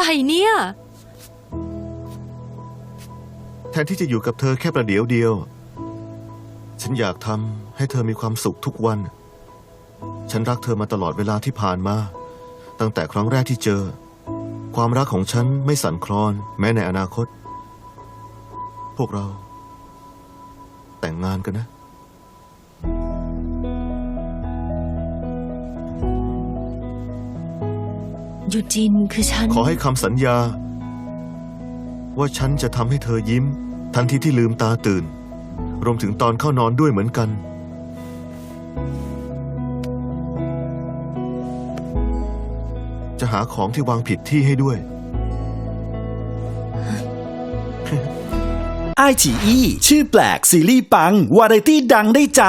ไรเนี่ย แทนที่จะอยู่กับเธอแค่ประเดี๋ยวเดียว ฉันอยากทำให้เธอมีความสุขทุกวัน ฉันรักเธอมาตลอดเวลาที่ผ่านมา ตั้งแต่ครั้งแรกที่เจอ ความรักของฉันไม่สั่นคลอน แม้ในอนาคต พวกเรา แต่งงานกันนะ ยูจินคือฉัน ขอให้คำสัญญา ว่าฉันจะทำให้เธอยิ้ม ทันทีที่ลืมตาตื่น รวมถึงตอนเข้านอนด้วยเหมือนกัน จะหาของที่วางผิดที่ให้ด้วยไอฉีอีชื่อแปลกซีรีส์ปัง วาไรตี้ดังได้ใจ